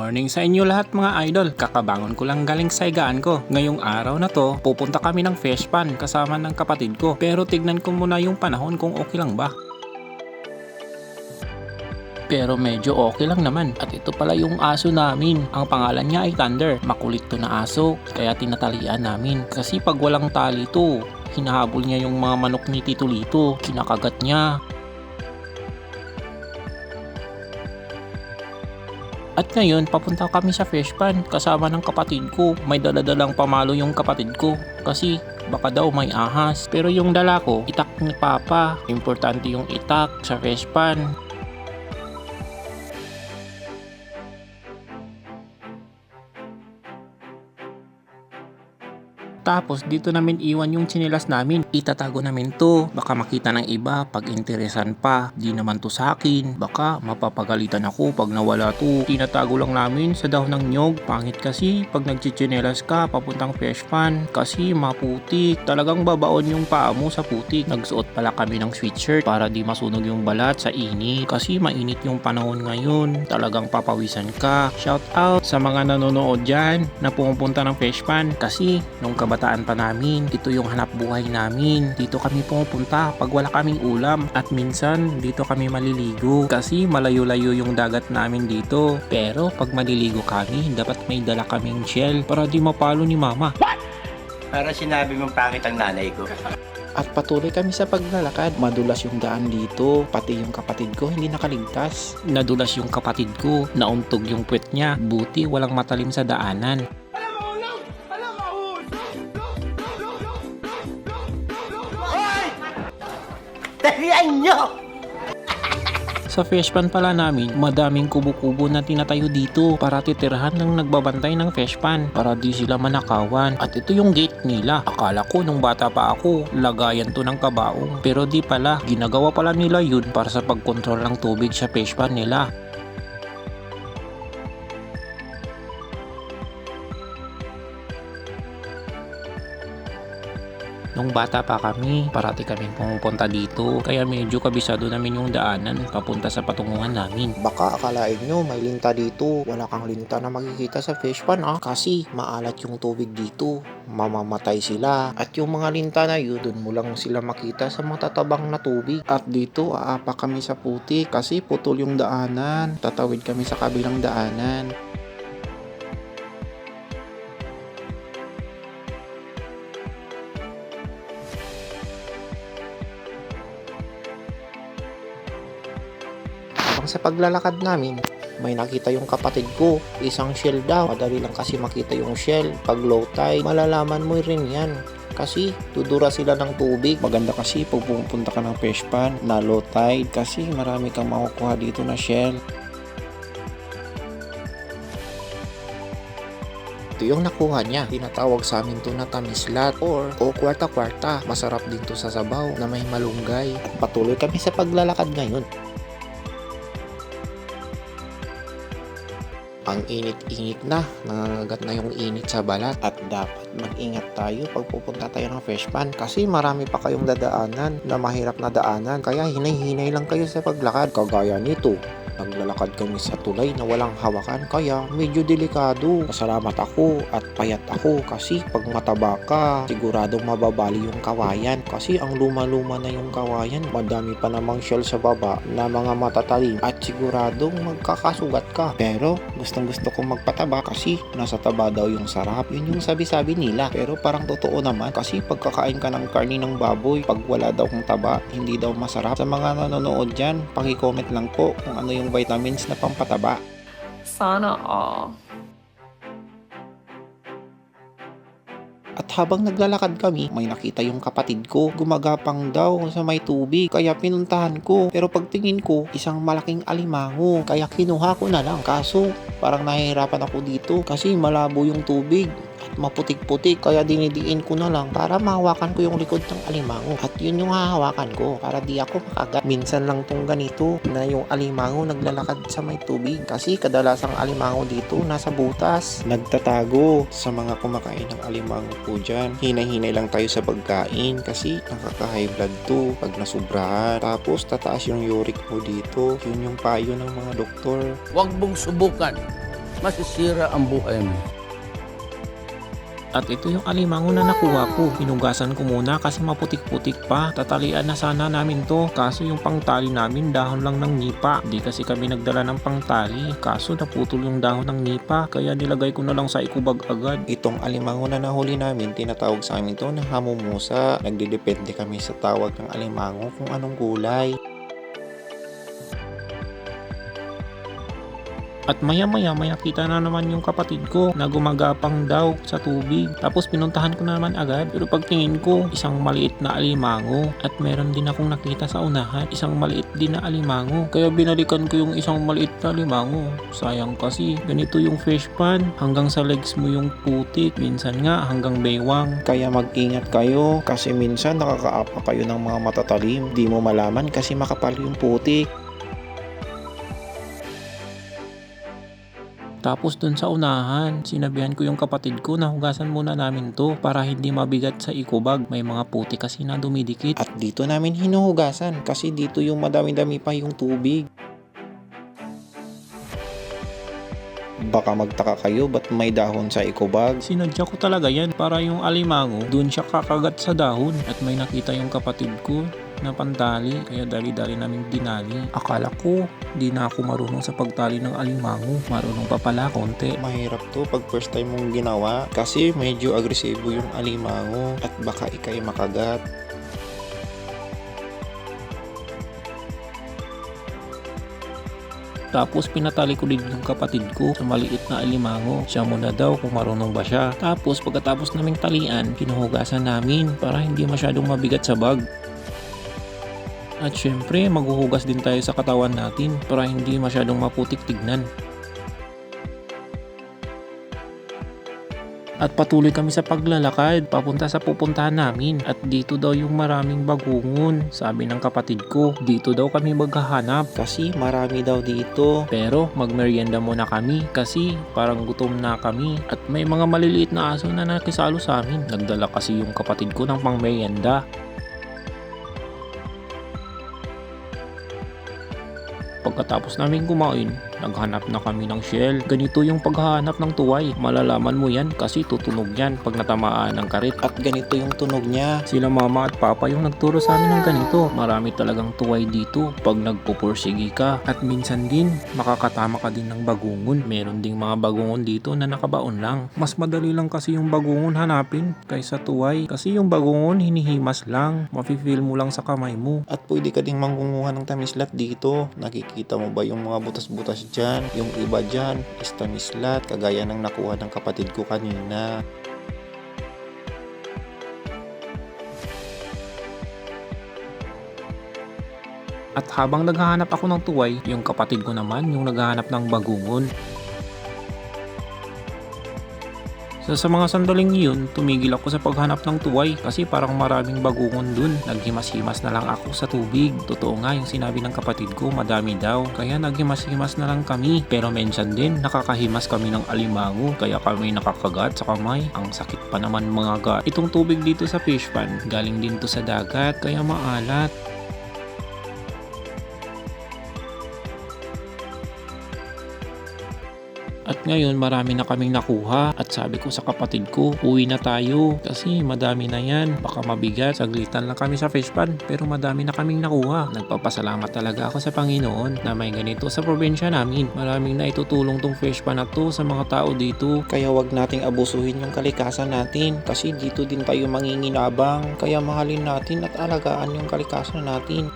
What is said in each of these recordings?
morning sa inyo lahat mga idol. Kakabangon ko lang galing sa higaan ko. Ngayong araw na to, pupunta kami ng fish pan kasama ng kapatid ko. Pero tignan ko muna yung panahon kung okay lang ba. Pero medyo okay lang naman. At ito pala yung aso namin. Ang pangalan niya ay Thunder. Makulit to na aso. Kaya tinatalian namin. Kasi pag walang tali to, hinahabol niya yung mga manok ni Tito Lito. Kinakagat niya. At ngayon, papunta kami sa fish pan kasama ng kapatid ko. May daladalang pamalo yung kapatid ko kasi baka daw may ahas. Pero yung dala ko, itak ni Papa. Importante yung itak sa fish pan. Tapos dito namin iwan yung chinelas namin. Itatago namin to. Baka makita ng iba pag interesan pa. Di naman to sa akin. Baka mapapagalitan ako pag nawala to. Tinatago lang namin sa dahon ng nyog. Pangit kasi pag nagchichinelas ka papuntang fish pan. Kasi maputik. Talagang babaon yung paa mo sa putik. Nagsuot pala kami ng sweatshirt para di masunog yung balat sa init. Kasi mainit yung panahon ngayon. Talagang papawisan ka. Shout out sa mga nanonood dyan na pumupunta ng fish pan. Kasi nung kabataan pa namin, ito yung hanap buhay namin. Dito kami pumupunta pag wala kaming ulam at minsan dito kami maliligo kasi malayo-layo yung dagat namin dito. Pero pag maliligo kami, dapat may dala kaming shell para di mapalo ni mama. Para sinabi mong pangit ang nanay ko. At patuloy kami sa paglalakad. Madulas yung daan dito. Pati yung kapatid ko hindi nakaligtas. Nadulas yung kapatid ko. Nauntog yung puwet niya. Buti walang matalim sa daanan. Tarihan nyo! Sa fish pan pala namin, madaming kubo-kubo na tinatayo dito para titirhan ng nagbabantay ng fish pan para di sila manakawan. At ito yung gate nila. Akala ko nung bata pa ako, lagayan to ng kabaong. Pero di pala, ginagawa pala nila yun para sa pagkontrol ng tubig sa fish pan nila. Nung bata pa kami, parati kami pumupunta dito. Kaya medyo kabisado namin yung daanan papunta sa patunguhan namin. Baka akalain nyo may linta dito. Wala kang linta na makikita sa fish pan ah. Kasi maalat yung tubig dito. Mamamatay sila. At yung mga linta na yun, dun mo lang sila makita sa matatabang na tubig. At dito aapa kami sa puti kasi putol yung daanan. Tatawid kami sa kabilang daanan. Sa paglalakad namin, may nakita yung kapatid ko. Isang shell daw. Madali lang kasi makita yung shell. Pag low tide, malalaman mo rin yan. Kasi tudura sila ng tubig. Maganda kasi pag pupunta ka ng fish pan na low tide kasi marami kang makukuha dito na shell. Ito yung nakuha niya. Tinatawag sa amin to na tamislat or o kwarta-kwarta. Masarap din to sa sabaw na may malunggay. At patuloy kami sa paglalakad ngayon. Ang init-init na, nangangagat na yung init sa balat. At dapat mag-ingat tayo pag pupunta tayo ng fish pan. Kasi marami pa kayong dadaanan na mahirap na daanan. Kaya hinay-hinay lang kayo sa paglakad. Kagaya nito naglalakad kami sa tulay na walang hawakan kaya medyo delikado. Pasalamat ako at payat ako kasi pag mataba ka, siguradong mababali yung kawayan kasi ang luma-luma na yung kawayan, madami pa namang shell sa baba na mga matatalim at siguradong magkakasugat ka. Pero gustong gusto kong magpataba kasi nasa taba daw yung sarap. Yun yung sabi-sabi nila. Pero parang totoo naman kasi pagkakain ka ng karni ng baboy, pag wala daw kong taba, hindi daw masarap. Sa mga nanonood dyan, paki-comment lang po kung ano yung vitamins na pampataba. Sana all. At habang naglalakad kami, may nakita yung kapatid ko. Gumagapang daw sa may tubig. Kaya pinuntahan ko. Pero pagtingin ko, isang malaking alimango. Kaya kinuha ko na lang. Kaso, parang nahihirapan ako dito. Kasi malabo yung tubig. At maputik-putik. Kaya dinidiin ko na lang para mahawakan ko yung likod ng alimango. At yun yung hahawakan ko. Para di ako makagat. Minsan lang tong ganito na yung alimango naglalakad sa may tubig. Kasi kadalasang alimango dito nasa butas. Nagtatago sa mga kumakain ng alimango po dyan. Hinay-hinay lang tayo sa pagkain kasi nakaka-high blood to pag nasubrahan. Tapos tataas yung uric mo dito. Yun yung payo ng mga doktor. Huwag mong subukan. masisira ang buhay mo. At ito yung alimango na nakuha ko. Hinugasan ko muna kasi maputik-putik pa. Tatalian na sana namin to. Kaso yung pangtali namin dahon lang ng nipa. Di kasi kami nagdala ng pangtali. Kaso naputol yung dahon ng nipa. Kaya nilagay ko na lang sa ikubag agad. Itong alimango na nahuli namin, tinatawag sa amin to na hamumusa. Nagdidepende kami sa tawag ng alimango kung anong gulay. At maya maya may nakita na naman yung kapatid ko na gumagapang daw sa tubig. Tapos pinuntahan ko na naman agad. Pero pagtingin ko, isang maliit na alimango. At meron din akong nakita sa unahan, isang maliit din na alimango. Kaya binalikan ko yung isang maliit na alimango. Sayang kasi, ganito yung fish pan. Hanggang sa legs mo yung putik. Minsan nga hanggang baywang. Kaya mag-ingat kayo kasi minsan nakakaapa kayo ng mga matatalim. Di mo malaman kasi makapal yung putik. Tapos dun sa unahan, sinabihan ko yung kapatid ko na hugasan muna namin to para hindi mabigat sa ikubag. May mga puti kasi na dumidikit. At dito namin hinuhugasan kasi dito yung madami-dami pa yung tubig. Baka magtaka kayo ba't may dahon sa ikubag? Sinadya ko talaga yan para yung alimango dun siya kakagat sa dahon at may nakita yung kapatid ko na pantali kaya dali-dali namin dinali. Akala ko di na ako marunong sa pagtali ng alimango. Marunong pa pala konti. Mahirap to pag first time mong ginawa kasi medyo agresibo yung alimango at baka ikay makagat. Tapos pinatali ko din yung kapatid ko sa maliit na alimango. Siya muna daw kung marunong ba siya. Tapos pagkatapos naming talian, kinuhugasan namin para hindi masyadong mabigat sa bag. At syempre, maghuhugas din tayo sa katawan natin para hindi masyadong maputik tignan. At patuloy kami sa paglalakad papunta sa pupuntahan namin at dito daw yung maraming bagungon. Sabi ng kapatid ko, dito daw kami maghahanap. Kasi marami daw dito. Pero magmerienda muna kami kasi parang gutom na kami at may mga maliliit na aso na nakisalo sa amin. Nagdala kasi yung kapatid ko ng pangmerienda. Pagkatapos namin kumain, naghanap na kami ng shell. Ganito yung paghahanap ng tuway. Malalaman mo yan kasi tutunog yan pag natamaan ng karit. At ganito yung tunog niya. Sila mama at papa yung nagturo sa amin ng ganito. Marami talagang tuway dito pag nagpupursigi ka. At minsan din, makakatama ka din ng bagungon. Meron ding mga bagungon dito na nakabaon lang. Mas madali lang kasi yung bagungon hanapin kaysa tuway. Kasi yung bagungon hinihimas lang. Mafe-feel mo lang sa kamay mo. At pwede ka ding manggunguha ng tamislat dito. Nakikita mo ba yung mga butas-butas dyan? Yung iba dyan is tamislat, kagaya ng nakuha ng kapatid ko kanina. At habang naghahanap ako ng tuway, yung kapatid ko naman yung naghahanap ng bagungon. So, sa mga sandaling yun, tumigil ako sa paghanap ng tuway kasi parang maraming bagungon dun. Naghimas-himas na lang ako sa tubig. Totoo nga yung sinabi ng kapatid ko, madami daw. Kaya naghimas-himas na lang kami. Pero mensan din, nakakahimas kami ng alimango. Kaya kami nakakagat sa kamay. Ang sakit pa naman mga gat. Itong tubig dito sa fish pan, galing din to sa dagat. Kaya maalat. At ngayon marami na kaming nakuha at sabi ko sa kapatid ko, uwi na tayo kasi madami na yan. Baka mabigat, saglitan lang kami sa fish pan pero madami na kaming nakuha. Nagpapasalamat talaga ako sa Panginoon na may ganito sa probinsya namin. Maraming na itutulong tong fish pan na to sa mga tao dito. Kaya wag nating abusuhin yung kalikasan natin kasi dito din tayo manginginabang. Kaya mahalin natin at alagaan yung kalikasan natin.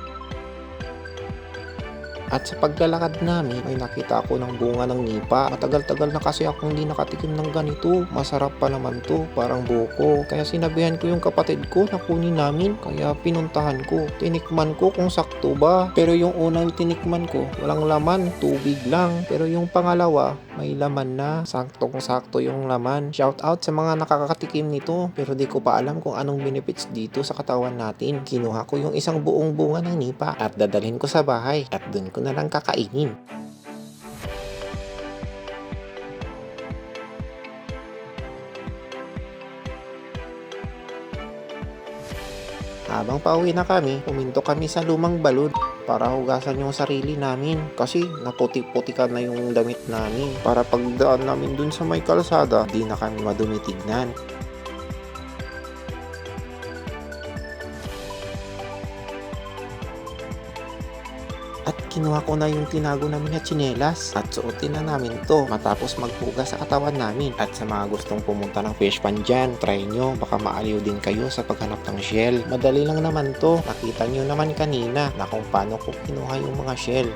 At sa paglalakad namin, ay nakita ako ng bunga ng nipa. Matagal-tagal na kasi akong hindi nakatikim ng ganito. Masarap pa naman to, parang buko. Kaya sinabihan ko yung kapatid ko na kunin namin. Kaya pinuntahan ko. Tinikman ko kung sakto ba. Pero yung unang tinikman ko, walang laman, tubig lang. Pero yung pangalawa, may laman na. Saktong-sakto yung laman. Shout out sa mga nakakatikim nito. Pero di ko pa alam kung anong benefits dito sa katawan natin. Kinuha ko yung isang buong bunga ng nipa at dadalhin ko sa bahay. At dun ko na lang kakainin. Habang pauwi na kami, puminto kami sa lumang balon. Para hugasan yung sarili namin. Kasi naputi-putikan na yung damit namin. Para pagdaan namin dun sa may kalsada, di na kami madumi tignan. At kinuha ko na yung tinago namin na tsinelas at suotin na namin to matapos magpugas sa katawan namin. At sa mga gustong pumunta ng fish pan dyan, try nyo, baka maaliw din kayo sa paghanap ng shell. Madali lang naman to, nakita nyo naman kanina na kung paano ko kinuha yung mga shell.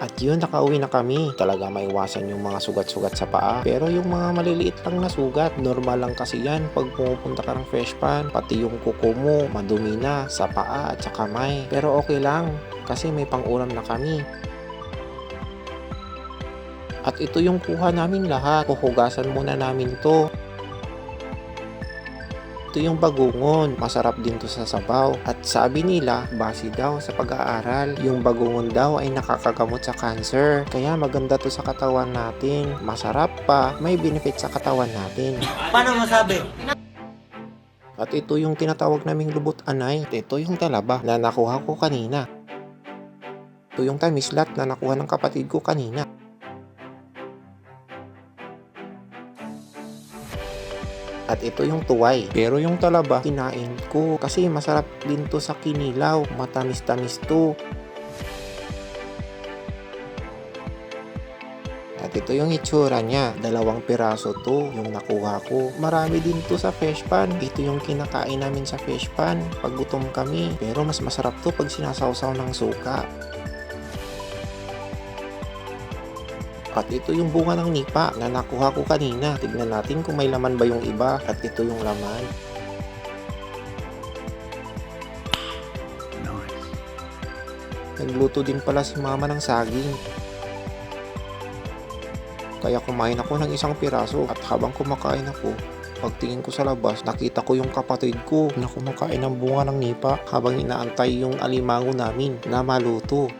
At yun, nakauwi na kami. Talaga maiwasan yung mga sugat-sugat sa paa. Pero yung mga maliliit lang na sugat, normal lang kasi yan pag pumupunta ka ng fresh pan. Pati yung kuko mo, madumi na sa paa at sa kamay. Pero okay lang, kasi may pang-ulam na kami. At ito yung kuha namin lahat. Kuhugasan muna namin to. Ito yung bagungon. Masarap din to sa sabaw. At sabi nila, base daw sa pag-aaral, yung bagungon daw ay nakakagamot sa cancer. Kaya maganda to sa katawan natin. Masarap pa, may benefit sa katawan natin. Paano masabi? At ito yung tinatawag naming lubot anay. At ito yung talaba na nakuha ko kanina. Ito yung tamislat na nakuha ng kapatid ko kanina. At ito yung tuway. Pero yung talaba, kinain ko. Kasi masarap din to sa kinilaw. Matamis-tamis to. At ito yung itsura niya. Dalawang piraso to yung nakuha ko. Marami din to sa fish pan. Ito yung kinakain namin sa fish pan pag gutom kami. Pero mas masarap to pag sinasawsaw ng suka. At ito yung bunga ng nipa na nakuha ko kanina. Tignan natin kung may laman ba yung iba. At ito yung laman. Nagluto din pala si mama ng saging. Kaya kumain ako ng isang piraso at habang kumakain ako, pagtingin ko sa labas, nakita ko yung kapatid ko na kumakain ng bunga ng nipa habang inaantay yung alimango namin na maluto.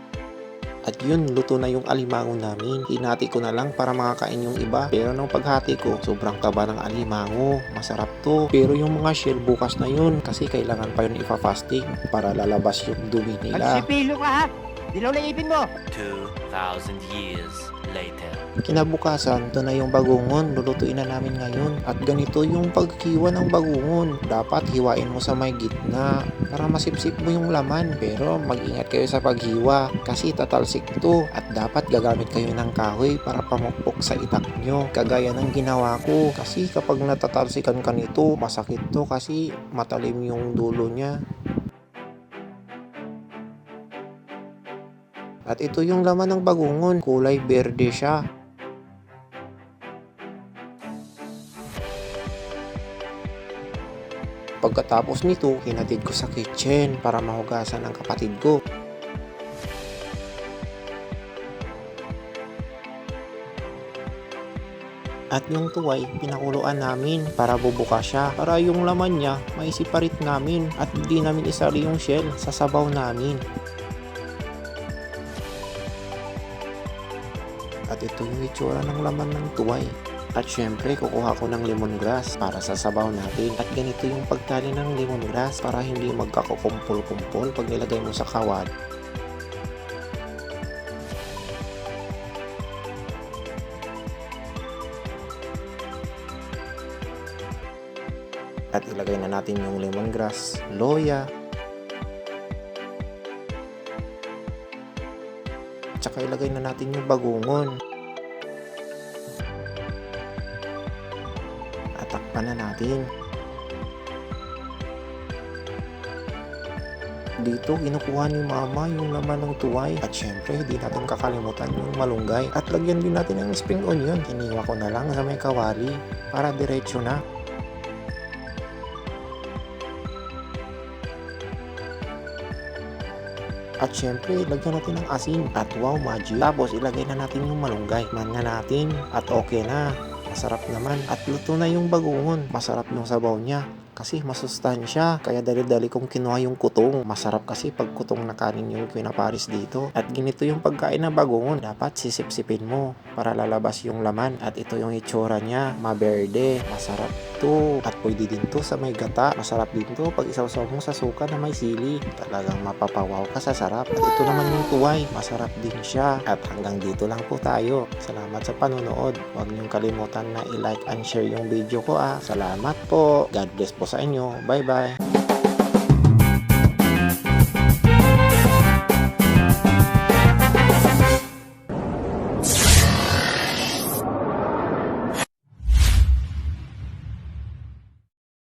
At yun, luto na yung alimango namin. Hinati ko na lang para makakain yung iba. Pero nung paghati ko, sobrang taba ng alimango. Masarap to. Pero yung mga shell bukas na yun kasi kailangan pa yun ipa-fasting para lalabas yung dumi nila. Magsipilo ka! Dilaw na ipin mo! 2,000 years later. Kinabukasan, ito na yung bagungon, lulutuin na namin ngayon. At ganito yung pagkiwa ng bagungon. Dapat hiwain mo sa may gitna para masipsip mo yung laman. Pero mag-ingat kayo sa paghiwa kasi tatalsik to. At dapat gagamit kayo ng kahoy para pamukpok sa itak nyo. Kagaya ng ginawa ko. Kasi kapag natatalsikan ka nito, masakit to kasi matalim yung dulo niya. At ito yung laman ng bagungon, kulay berde siya. Pagkatapos nito, hinatid ko sa kitchen para mahugasan ang kapatid ko. At yung tuway, pinakuluan namin para bubuka siya. Para yung laman niya, maisiparit namin at hindi namin isali yung shell sa sabaw namin. At ito yung itsura ng laman ng tuway. At syempre, kukuha ko ng lemongrass para sa sabaw natin. At ganito yung pagtali ng lemongrass para hindi magkakukumpol-kumpol pag nilagay mo sa kawad. At ilagay na natin yung lemongrass, loya, tsaka ilagay na natin yung bagungon. At takpan na natin. Dito, kinukuha ni mama yung laman ng tuway. At syempre, hindi natin kakalimutan yung malunggay. At lagyan din natin ng spring onion. Hiniwa ko na lang sa may kawali para diretso na. At syempre, lagyan natin ng asin at wow magic. Tapos ilagay na natin yung malunggay. Man na natin at okay na. Masarap naman. At luto na yung bagungon. Masarap yung sabaw niya. kasi masustansya. Kaya dali-dali kong kinuha yung kutong. Masarap kasi pag kutong na kanin yung pinaparis dito. At ganito yung pagkain ng bagoong. Dapat sisip-sipin mo para lalabas yung laman. At ito yung itsura niya. Maberde. Masarap to. At pwede din to sa may gata. Masarap din to pag isawsaw mo sa suka na may sili. Talagang mapapawaw ka sa sarap. At ito naman yung tuway. Masarap din siya. At hanggang dito lang po tayo. Salamat sa panonood. Huwag niyong kalimutan na i-like and share yung video ko ah. Salamat po. God bless po sa inyo. Bye bye.